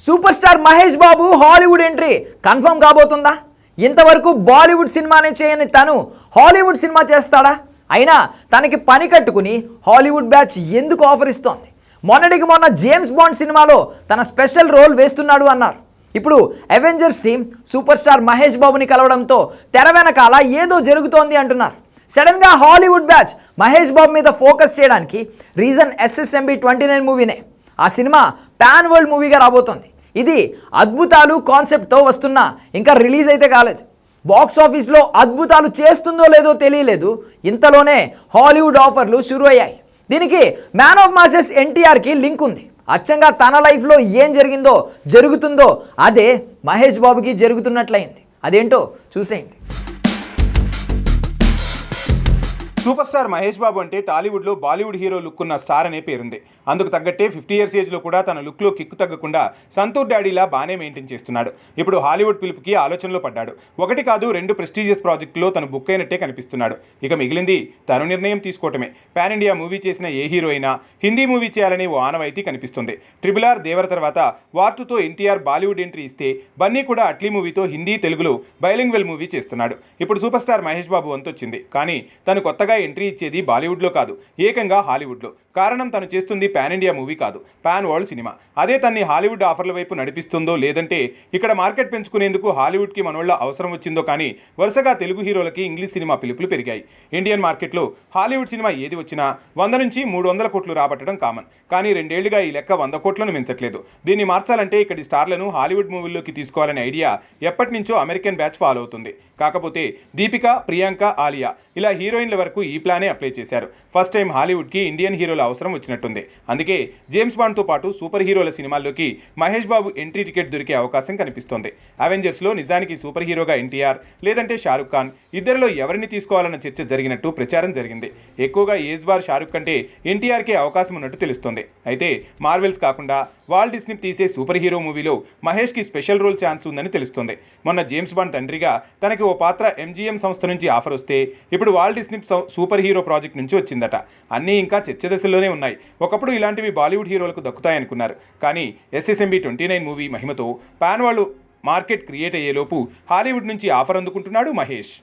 Super star Mahesh Babu Hollywood entry. Confirm కాబోతుందా? ఇంతవరకు Bollywood సినిమానే చేయని తను హాలీవుడ్ సినిమా చేస్తాడా? అయినా తనకి పని కట్టుకుని హాలీవుడ్ బ్యాచ్ ఎందుకు ఆఫర్ ఇస్తోంది? మొన్నటికి మొన్న జేమ్స్ బాండ్ సినిమాలో తన స్పెషల్ రోల్ వేస్తున్నాడు అన్నారు. ఇప్పుడు Avengers team super star Mahesh బాబుని కలవడంతో తెర వెనకాల ఏదో జరుగుతోంది అంటున్నారు. సడన్గా హాలీవుడ్ బ్యాచ్ మహేష్ బాబు మీద ఫోకస్ చేయడానికి రీజన్ ఎస్ఎస్ఎంబి ట్వంటీ నైన్ మూవీనే. ఆ సినిమా పాన్ వరల్డ్ మూవీగా రాబోతోంది. ఇది అద్భుతాలు కాన్సెప్ట్తో వస్తున్నా ఇంకా రిలీజ్ అయితే కాలేదు. బాక్స్ ఆఫీస్లో అద్భుతాలు చేస్తుందో లేదో తెలియలేదు. ఇంతలోనే హాలీవుడ్ ఆఫర్లు షురు అయ్యాయి. దీనికి మ్యాన్ ఆఫ్ మాసెస్ ఎన్టీఆర్కి లింక్ ఉంది. అచ్చంగా తన లైఫ్లో ఏం జరిగిందో జరుగుతుందో అదే మహేష్ బాబుకి జరుగుతున్నట్లయింది. అదేంటో చూసేయండి. సూపర్ స్టార్ మహేష్ బాబు అంటే టాలీవుడ్లో బాలీవుడ్ హీరో లుక్ ఉన్న స్టార్ అనే పేరుంది. అందుకు తగ్గట్టే ఫిఫ్టీ ఇయర్స్ ఏజ్లో కూడా తన లుక్లో కిక్కు తగ్గకుండా సంతూర్ డాడీలా బాగానే మెయింటైన్ చేస్తున్నాడు. ఇప్పుడు హాలీవుడ్ పిలుపుకి ఆలోచనలో పడ్డాడు. ఒకటి కాదు రెండు ప్రెస్టీజియస్ ప్రాజెక్టులో తను బుక్ అయినట్టే కనిపిస్తున్నాడు. ఇక మిగిలింది తను నిర్ణయం తీసుకోవటమే. పాన్ ఇండియా మూవీ చేసిన ఏ హీరో అయినా హిందీ మూవీ చేయాలని ఓ ఆనవాయితీ కనిపిస్తుంది. ట్రిబుల్ ఆర్ దేవర తర్వాత వార్టుతో ఎన్టీఆర్ బాలీవుడ్ ఎంట్రీ ఇస్తే బన్నీ కూడా అట్లీ మూవీతో హిందీ తెలుగులో బైలింగ్వెల్ మూవీ చేస్తున్నాడు. ఇప్పుడు సూపర్ స్టార్ మహేష్ బాబు వంతొచ్చింది. కానీ తను కొత్తగా ఎంట్రీ ఇచ్చేది బాలీవుడ్లో కాదు ఏకంగా హాలీవుడ్లో. కారణం తను చేస్తుంది పాన్ ఇండియా మూవీ కాదు పాన్ వరల్డ్ సినిమా. అదే తన్ని హాలీవుడ్ ఆఫర్ల వైపు నడిపిస్తుందో లేదంటే ఇక్కడ మార్కెట్ పెంచుకునేందుకు హాలీవుడ్కి మనోళ్ళ అవసరం వచ్చిందో కానీ వరుసగా తెలుగు హీరోలకి ఇంగ్లీష్ సినిమా పిలుపులు పెరిగాయి. ఇండియన్ మార్కెట్లో హాలీవుడ్ సినిమా ఏది వచ్చినా వంద నుంచి మూడు వందల కోట్లు రాబట్టడం కామన్. కానీ రెండేళ్ళుగా ఈ లెక్క వంద కోట్లను మించట్లేదు. దీన్ని మార్చాలంటే ఇక్కడి స్టార్లను హాలీవుడ్ మూవీల్లోకి తీసుకోవాలనే ఐడియా ఎప్పటి నుంచో అమెరికన్ బ్యాచ్ ఫాలో అవుతుంది. కాకపోతే దీపిక ప్రియాంక ఆలియా ఇలా హీరోయిన్ల వరకు ఈ ప్లానే అప్లై చేశారు. ఫస్ట్ టైం హాలీవుడ్కి ఇండియన్ హీరోల అవసరం వచ్చినట్టుంది. అందుకే జేమ్స్ బాండ్తో పాటు సూపర్ హీరోల సినిమాల్లోకి మహేష్ బాబు ఎంట్రీ టికెట్ దొరికే అవకాశం కనిపిస్తోంది. అవెంజర్స్లో నిజానికి సూపర్ హీరోగా ఎన్టీఆర్ లేదంటే షారుఖ్ ఖాన్ ఇద్దరిలో ఎవరిని తీసుకోవాలన్న చర్చ జరిగినట్టు ప్రచారం జరిగింది. ఎక్కువగా ఏజ్ బార్ షారుఖ్ కంటే ఎన్టీఆర్కే అవకాశం ఉన్నట్టు తెలుస్తోంది. అయితే మార్వెల్స్ కాకుండా వాల్ డిస్ని తీసే సూపర్ హీరో మూవీలో మహేష్కి స్పెషల్ రోల్ ఛాన్స్ ఉందని తెలుస్తోంది. మొన్న జేమ్స్ బాండ్ తండ్రిగా తనకి ఓ పాత్ర ఎంజీఎం సంస్థ నుంచి ఆఫర్ వస్తే ఇప్పుడు Walt Disney super hero project నుంచి వచ్చిందట. అన్నీ ఇంకా చర్చ దశలోనే ఉన్నాయి. ఒకప్పుడు ఇలాంటివి బాలీవుడ్ హీరోలకు దక్కుతాయనుకున్నారు. కానీ ఎస్ఎస్ఎంబి ట్వంటీ నైన్ మూవీ మహిమతో పాన్ వాళ్ళు మార్కెట్ క్రియేట్ అయ్యేలోపు హాలీవుడ్ నుంచి ఆఫర్ అందుకుంటున్నాడు మహేష్.